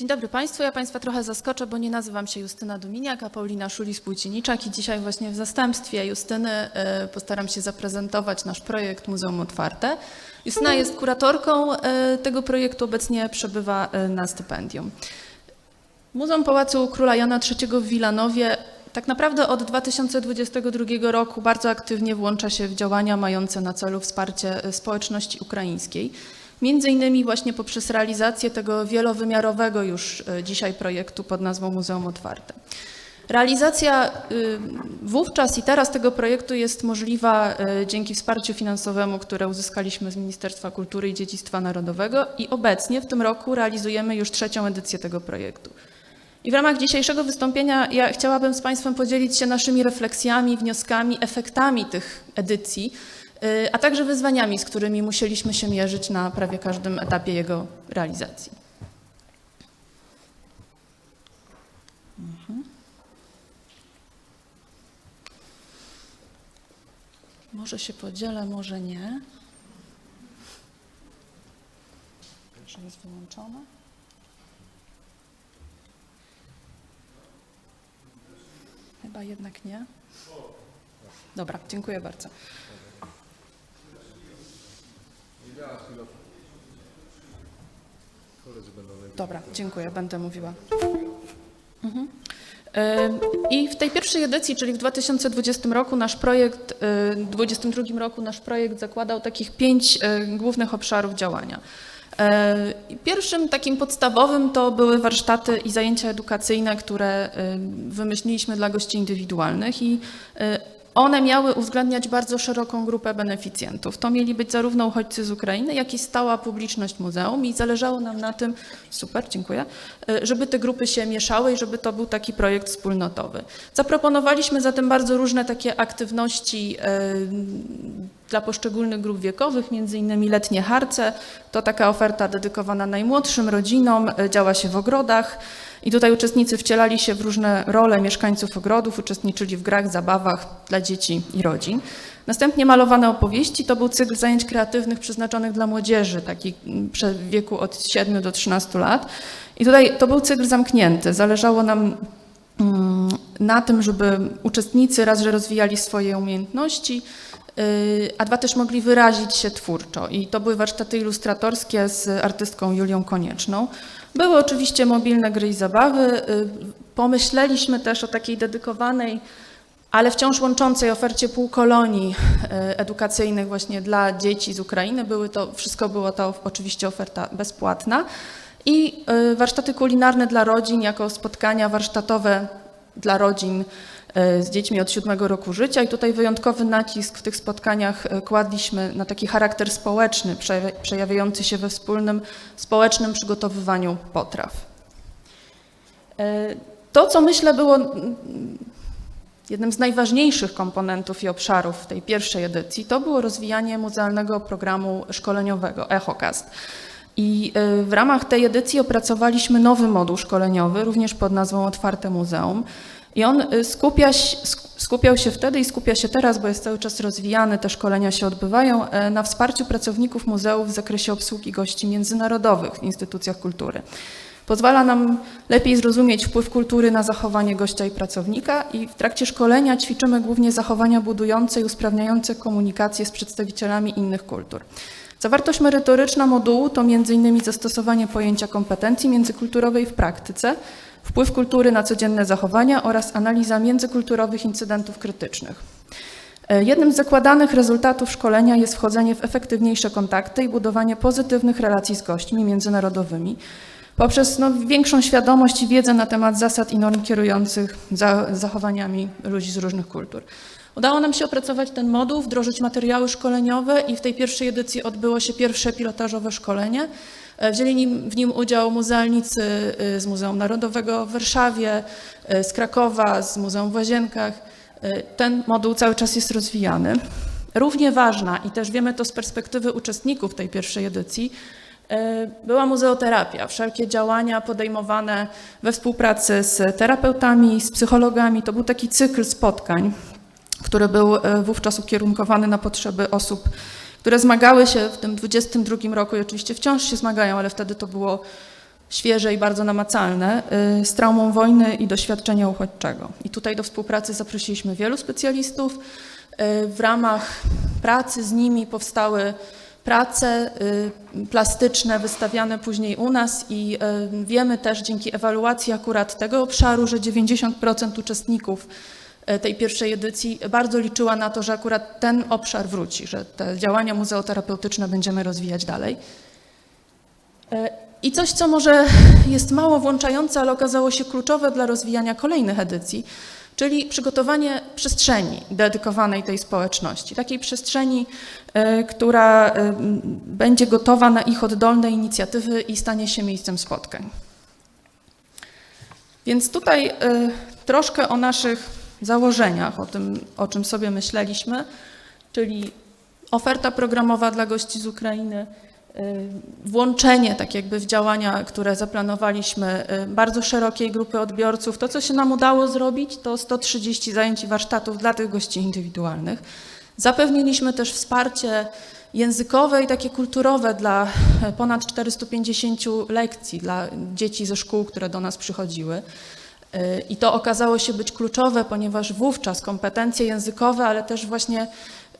Dzień dobry Państwu. Ja Państwa trochę zaskoczę, bo nie nazywam się Justyna Dominiak, a Paulina Szulis-Płócieniczak i dzisiaj właśnie w zastępstwie Justyny e, postaram się zaprezentować nasz projekt Muzeum Otwarte. Justyna jest kuratorką e, tego projektu, obecnie przebywa e, na stypendium. Muzeum Pałacu Króla Jana III w Wilanowie tak naprawdę od 2022 roku bardzo aktywnie włącza się w działania mające na celu wsparcie społeczności ukraińskiej. Między innymi właśnie poprzez realizację tego wielowymiarowego już e, dzisiaj projektu pod nazwą Muzeum Otwarte. Realizacja y, wówczas i teraz tego projektu jest możliwa y, dzięki wsparciu finansowemu, które uzyskaliśmy z Ministerstwa Kultury i Dziedzictwa Narodowego i obecnie w tym roku realizujemy już trzecią edycję tego projektu. I w ramach dzisiejszego wystąpienia ja chciałabym z Państwem podzielić się naszymi refleksjami, wnioskami, efektami tych edycji, a także wyzwaniami, z którymi musieliśmy się mierzyć na prawie każdym etapie jego realizacji. Mhm. Może się podzielę, może nie. Że jest wyłączone. Chyba jednak nie. Dobra, dziękuję bardzo. Dobra, dziękuję, będę mówiła. Mhm. E, I w tej pierwszej edycji, czyli w 2020 roku nasz projekt, e, w 2022 roku nasz projekt zakładał takich pięć e, głównych obszarów działania. Pierwszym takim podstawowym to były warsztaty i zajęcia edukacyjne, które wymyśliliśmy dla gości indywidualnych i one miały uwzględniać bardzo szeroką grupę beneficjentów. To mieli być zarówno uchodźcy z Ukrainy, jak i stała publiczność muzeum i zależało nam na tym, super, dziękuję, e, żeby te grupy się mieszały i żeby to był taki projekt wspólnotowy. Zaproponowaliśmy zatem bardzo różne takie aktywności e, dla poszczególnych grup wiekowych, między innymi letnie harce. To taka oferta dedykowana najmłodszym rodzinom, e, działa się w ogrodach. I tutaj uczestnicy wcielali się w różne role mieszkańców ogrodów, uczestniczyli w grach, zabawach dla dzieci i rodzin. Następnie malowane opowieści to był cykl zajęć kreatywnych przeznaczonych dla młodzieży, taki mm, w wieku od 7 do 13 lat. I tutaj to był cykl zamknięty. Zależało nam mm, na tym, żeby uczestnicy raz, że rozwijali swoje umiejętności, y, a dwa też mogli wyrazić się twórczo. I to były warsztaty ilustratorskie z artystką Julią Konieczną. Były oczywiście mobilne gry i zabawy. Y, Pomyśleliśmy też o takiej dedykowanej, ale wciąż łączącej ofercie półkolonii y, edukacyjnych właśnie dla dzieci z Ukrainy. Były to, wszystko było to oczywiście oferta bezpłatna. I y, warsztaty kulinarne dla rodzin jako spotkania warsztatowe dla rodzin z dziećmi od siódmego roku życia. I tutaj wyjątkowy nacisk w tych spotkaniach y, kładliśmy na taki charakter społeczny, przeja- przejawiający się we wspólnym społecznym przygotowywaniu potraw. Y, To, co myślę było jednym z najważniejszych komponentów i obszarów tej pierwszej edycji, to było rozwijanie muzealnego programu szkoleniowego EchoCast. I y, w ramach tej edycji opracowaliśmy nowy moduł szkoleniowy, również pod nazwą Otwarte Muzeum. I on y, skupia, skupiał się wtedy i skupia się teraz, bo jest cały czas rozwijany, te szkolenia się odbywają, e, na wsparciu pracowników muzeów w zakresie obsługi gości międzynarodowych w instytucjach kultury. Pozwala nam lepiej zrozumieć wpływ kultury na zachowanie gościa i pracownika i w trakcie szkolenia ćwiczymy głównie zachowania budujące i usprawniające komunikację z przedstawicielami innych kultur. Zawartość merytoryczna modułu to m.in. zastosowanie pojęcia kompetencji międzykulturowej w praktyce, wpływ kultury na codzienne zachowania oraz analiza międzykulturowych incydentów krytycznych. E, Jednym z zakładanych rezultatów szkolenia jest wchodzenie w efektywniejsze kontakty i budowanie pozytywnych relacji z gośćmi międzynarodowymi poprzez no, większą świadomość i wiedzę na temat zasad i norm kierujących za, zachowaniami ludzi z różnych kultur. Udało nam się opracować ten moduł, wdrożyć materiały szkoleniowe i w tej pierwszej edycji odbyło się pierwsze pilotażowe szkolenie. E, Wzięli w nim udział muzealnicy y, z Muzeum Narodowego w Warszawie, y, z Krakowa, z Muzeum w Łazienkach. Ten moduł cały czas jest rozwijany. Równie ważna, i też wiemy to z perspektywy uczestników tej pierwszej edycji, e, była muzeoterapia. Wszelkie działania podejmowane we współpracy z terapeutami, z psychologami. To był taki cykl spotkań, który był e, wówczas ukierunkowany na potrzeby osób, które zmagały się w tym 22 roku i oczywiście wciąż się zmagają, ale wtedy to było świeże i bardzo namacalne, y, z traumą wojny i doświadczenia uchodźczego. I tutaj do współpracy zaprosiliśmy wielu specjalistów. Y, W ramach pracy z nimi powstały prace y, plastyczne wystawiane później u nas i wiemy też dzięki ewaluacji akurat tego obszaru, że 90% uczestników tej pierwszej edycji bardzo liczyła na to, że akurat ten obszar wróci, że te działania muzeoterapeutyczne będziemy rozwijać dalej. E, I coś, co może jest mało włączające, ale okazało się kluczowe dla rozwijania kolejnych edycji, czyli przygotowanie przestrzeni dedykowanej tej społeczności. Takiej przestrzeni, e, która e, będzie gotowa na ich oddolne inicjatywy i stanie się miejscem spotkań. Więc tutaj e, troszkę o naszych założeniach, o tym, o czym sobie myśleliśmy, czyli oferta programowa dla gości z Ukrainy, y, włączenie tak jakby w działania, które zaplanowaliśmy, y, bardzo szerokiej grupy odbiorców. To, co się nam udało zrobić, to 130 zajęć i warsztatów dla tych gości indywidualnych. Zapewniliśmy też wsparcie językowe i takie kulturowe dla e, ponad 450 lekcji dla dzieci ze szkół, które do nas przychodziły. I to okazało się być kluczowe, ponieważ wówczas kompetencje językowe, ale też właśnie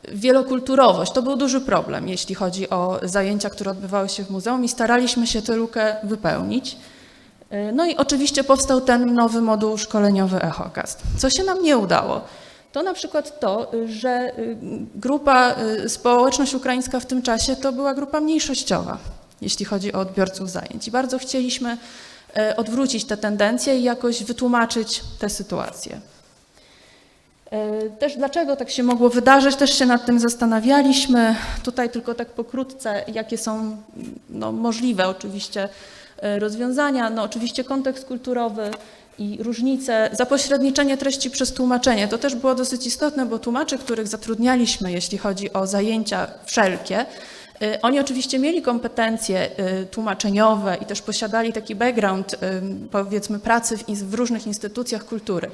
wielokulturowość to był duży problem, jeśli chodzi o zajęcia, które odbywały się w muzeum i staraliśmy się tę lukę wypełnić. No i oczywiście powstał ten nowy moduł szkoleniowy EchoCast. Co się nam nie udało? To na przykład to, że y, grupa, y, społeczność ukraińska w tym czasie to była grupa mniejszościowa, jeśli chodzi o odbiorców zajęć. I bardzo chcieliśmy odwrócić te tendencje i jakoś wytłumaczyć tę sytuację. E, Też dlaczego tak się mogło wydarzyć, też się nad tym zastanawialiśmy. Tutaj tylko tak pokrótce, jakie są no, możliwe oczywiście e, rozwiązania. No, oczywiście kontekst kulturowy i różnice, zapośredniczenie treści przez tłumaczenie. To też było dosyć istotne, bo tłumaczy, których zatrudnialiśmy, jeśli chodzi o zajęcia wszelkie, oni oczywiście mieli kompetencje y, tłumaczeniowe i też posiadali taki background, y, powiedzmy, pracy w, w różnych instytucjach kultury,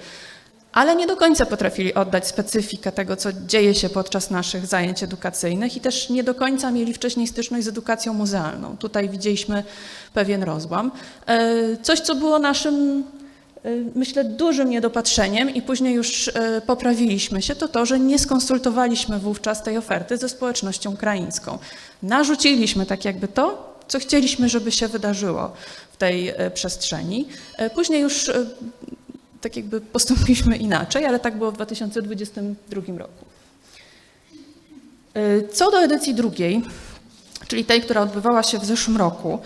ale nie do końca potrafili oddać specyfikę tego, co dzieje się podczas naszych zajęć edukacyjnych i też nie do końca mieli wcześniej styczność z edukacją muzealną. Tutaj widzieliśmy pewien rozłam. Coś, co było naszym y, myślę, dużym niedopatrzeniem i później już y, poprawiliśmy się, to to, że nie skonsultowaliśmy wówczas tej oferty ze społecznością ukraińską. Narzuciliśmy tak jakby to, co chcieliśmy, żeby się wydarzyło w tej y, przestrzeni. Y, Później już y, tak jakby postąpiliśmy inaczej, ale tak było w 2022 roku. Y, Co do edycji drugiej, czyli tej, która odbywała się w zeszłym roku,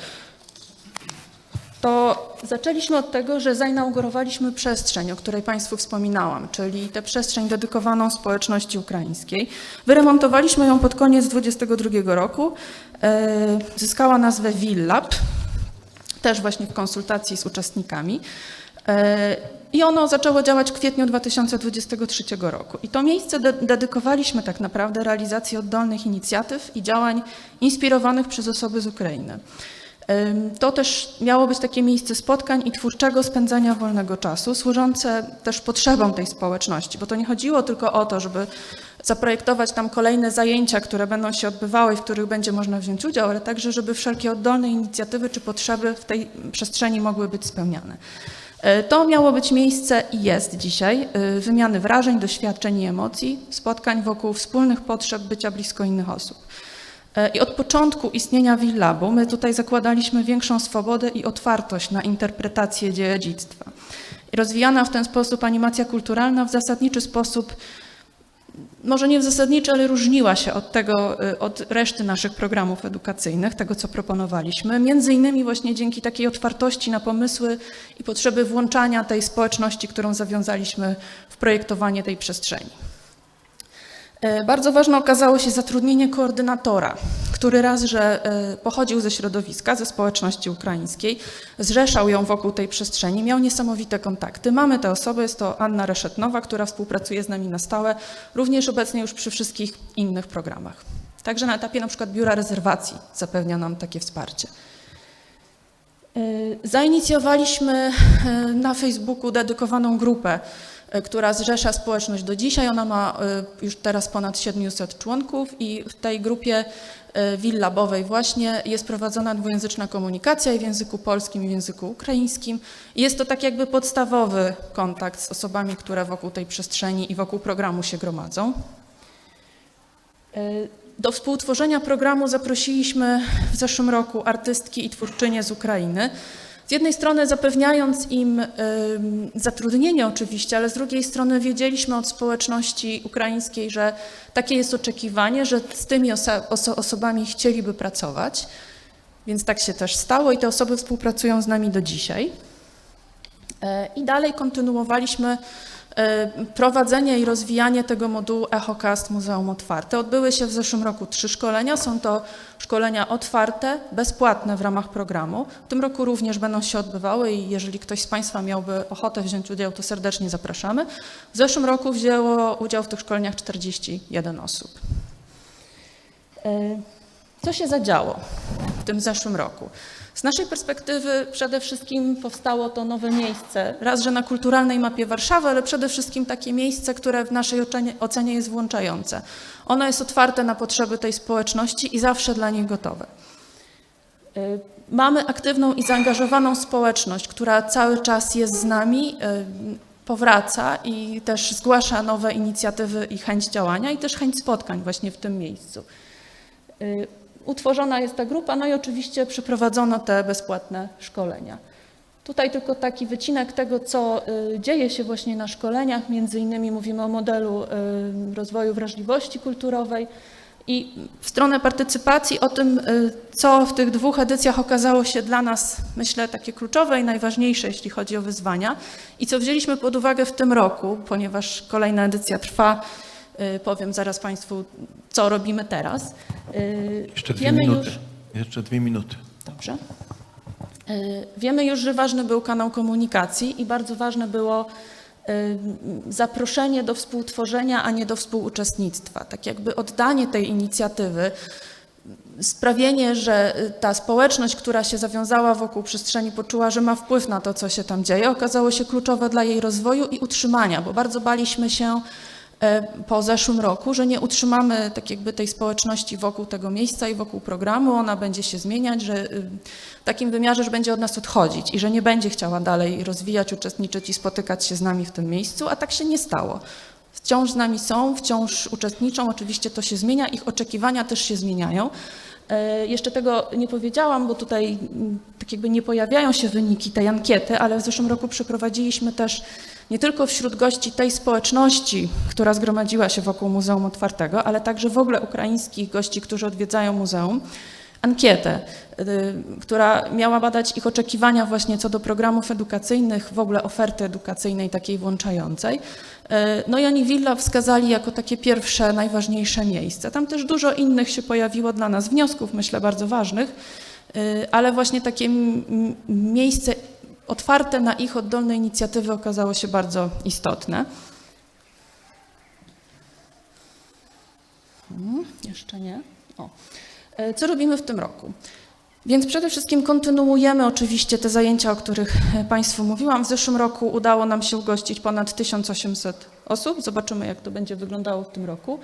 to zaczęliśmy od tego, że zainaugurowaliśmy przestrzeń, o której Państwu wspominałam, czyli tę przestrzeń dedykowaną społeczności ukraińskiej. Wyremontowaliśmy ją pod koniec 2022 roku. E, Zyskała nazwę Villab, też właśnie w konsultacji z uczestnikami. E, I ono zaczęło działać w kwietniu 2023 roku. I to miejsce de- dedykowaliśmy tak naprawdę realizacji oddolnych inicjatyw i działań inspirowanych przez osoby z Ukrainy. To też miało być takie miejsce spotkań i twórczego spędzania wolnego czasu, służące też potrzebom tej społeczności, bo to nie chodziło tylko o to, żeby zaprojektować tam kolejne zajęcia, które będą się odbywały, w których będzie można wziąć udział, ale także, żeby wszelkie oddolne inicjatywy czy potrzeby w tej przestrzeni mogły być spełniane. E, To miało być miejsce i jest dzisiaj e, wymiany wrażeń, doświadczeń i emocji, spotkań wokół wspólnych potrzeb bycia blisko innych osób. E, I od początku istnienia Willabu my tutaj zakładaliśmy większą swobodę i otwartość na interpretację dziedzictwa. I rozwijana w ten sposób animacja kulturalna w zasadniczy sposób, może nie w zasadniczy, ale różniła się od tego, y, od reszty naszych programów edukacyjnych, tego co proponowaliśmy, między innymi właśnie dzięki takiej otwartości na pomysły i potrzeby włączania tej społeczności, którą zawiązaliśmy w projektowanie tej przestrzeni. E, Bardzo ważne okazało się zatrudnienie koordynatora, który raz, że e, pochodził ze środowiska, ze społeczności ukraińskiej, zrzeszał ją wokół tej przestrzeni, miał niesamowite kontakty. Mamy tę osobę, jest to Anna Reszetnowa, która współpracuje z nami na stałe, również obecnie już przy wszystkich innych programach. Także na etapie na przykład biura rezerwacji zapewnia nam takie wsparcie. E, Zainicjowaliśmy na Facebooku dedykowaną grupę która zrzesza społeczność do dzisiaj. Ona ma e, już teraz ponad 700 członków i w tej grupie e, Willabowej właśnie jest prowadzona dwujęzyczna komunikacja i w języku polskim i w języku ukraińskim. Jest to tak jakby podstawowy kontakt z osobami, które wokół tej przestrzeni i wokół programu się gromadzą. E, Do współtworzenia programu zaprosiliśmy w zeszłym roku artystki i twórczynie z Ukrainy. Z jednej strony zapewniając im zatrudnienie oczywiście, ale z drugiej strony wiedzieliśmy od społeczności ukraińskiej, że takie jest oczekiwanie, że z tymi oso- osobami chcieliby pracować. Więc tak się też stało i te osoby współpracują z nami do dzisiaj. E, I dalej kontynuowaliśmy prowadzenie i rozwijanie tego modułu EchoCast Muzeum Otwarte. Odbyły się w zeszłym roku trzy szkolenia. Są to szkolenia otwarte, bezpłatne w ramach programu. W tym roku również będą się odbywały i jeżeli ktoś z Państwa miałby ochotę wziąć udział, to serdecznie zapraszamy. W zeszłym roku wzięło udział w tych szkoleniach 41 osób. E, Co się zadziało w tym zeszłym roku? Z naszej perspektywy przede wszystkim powstało to nowe miejsce, raz, że na kulturalnej mapie Warszawy, ale przede wszystkim takie miejsce, które w naszej ocenie, jest włączające. Ono jest otwarte na potrzeby tej społeczności i zawsze dla nich gotowe. Y, Mamy aktywną i zaangażowaną społeczność, która cały czas jest z nami, y, powraca i też zgłasza nowe inicjatywy i chęć działania i też chęć spotkań właśnie w tym miejscu. Utworzona jest ta grupa, no i oczywiście przeprowadzono te bezpłatne szkolenia. Tutaj tylko taki wycinek tego, co y, dzieje się właśnie na szkoleniach. Między innymi mówimy o modelu y, rozwoju wrażliwości kulturowej i w stronę partycypacji o tym, y, co w tych dwóch edycjach okazało się dla nas, myślę, takie kluczowe i najważniejsze, jeśli chodzi o wyzwania i co wzięliśmy pod uwagę w tym roku, ponieważ kolejna edycja trwa. Y, Powiem zaraz Państwu, co robimy teraz. Y, Jeszcze dwie wiemy minuty. Już, Jeszcze dwie minuty. Dobrze. Y, Wiemy już, że ważny był kanał komunikacji i bardzo ważne było zaproszenie do współtworzenia, a nie do współuczestnictwa. Tak jakby oddanie tej inicjatywy, sprawienie, że ta społeczność, która się zawiązała wokół przestrzeni, poczuła, że ma wpływ na to, co się tam dzieje, okazało się kluczowe dla jej rozwoju i utrzymania, bo bardzo baliśmy się po zeszłym roku, że nie utrzymamy tak jakby tej społeczności wokół tego miejsca i wokół programu, ona będzie się zmieniać, że y, w takim wymiarze, że będzie od nas odchodzić i że nie będzie chciała dalej rozwijać, uczestniczyć i spotykać się z nami w tym miejscu, a tak się nie stało. Wciąż z nami są, wciąż uczestniczą, oczywiście to się zmienia, ich oczekiwania też się zmieniają. E, Jeszcze tego nie powiedziałam, bo tutaj mm, tak jakby nie pojawiają się wyniki tej ankiety, ale w zeszłym roku przeprowadziliśmy też nie tylko wśród gości tej społeczności, która zgromadziła się wokół Muzeum Otwartego, ale także w ogóle ukraińskich gości, którzy odwiedzają muzeum, ankietę, y, która miała badać ich oczekiwania właśnie co do programów edukacyjnych, w ogóle oferty edukacyjnej takiej włączającej. Y, No i oni Villa wskazali jako takie pierwsze, najważniejsze miejsce. Tam też dużo innych się pojawiło dla nas wniosków, myślę, bardzo ważnych, y, ale właśnie takie miejsce otwarte na ich oddolne inicjatywy okazało się bardzo istotne. Hmm, jeszcze nie. O. E, Co robimy w tym roku? Więc przede wszystkim kontynuujemy oczywiście te zajęcia, o których e, Państwu mówiłam. W zeszłym roku udało nam się ugościć ponad 1800 osób. Zobaczymy, jak to będzie wyglądało w tym roku.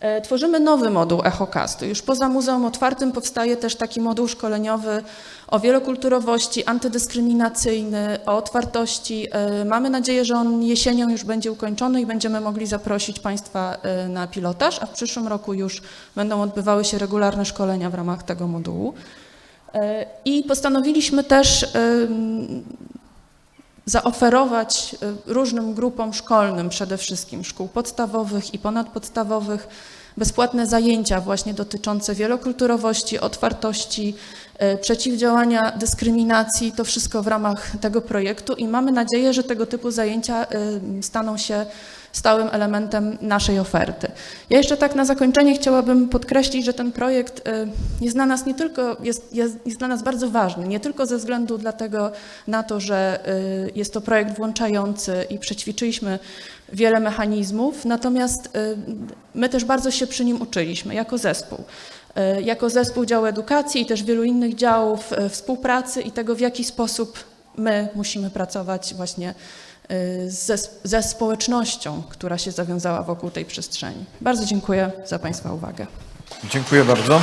E, Tworzymy nowy moduł EchoCastu. Już poza Muzeum Otwartym powstaje też taki moduł szkoleniowy o wielokulturowości, antydyskryminacyjny, o otwartości. E, Mamy nadzieję, że on jesienią już będzie ukończony i będziemy mogli zaprosić Państwa e, na pilotaż, a w przyszłym roku już będą odbywały się regularne szkolenia w ramach tego modułu. I postanowiliśmy też zaoferować e, różnym grupom szkolnym, przede wszystkim szkół podstawowych i ponadpodstawowych, bezpłatne zajęcia właśnie dotyczące wielokulturowości, otwartości, e, przeciwdziałania dyskryminacji, to wszystko w ramach tego projektu i mamy nadzieję, że tego typu zajęcia e, staną się stałym elementem naszej oferty. Ja jeszcze tak na zakończenie chciałabym podkreślić, że ten projekt e, jest dla nas nie tylko, jest, jest, jest dla nas bardzo ważny, nie tylko ze względu dlatego na to, że e, jest to projekt włączający i przećwiczyliśmy wiele mechanizmów, natomiast e, my też bardzo się przy nim uczyliśmy jako zespół. Jako zespół działu edukacji i też wielu innych działów współpracy i tego, w jaki sposób my musimy pracować właśnie y, ze, ze społecznością, która się zawiązała wokół tej przestrzeni. Bardzo dziękuję za Państwa uwagę. Dziękuję bardzo.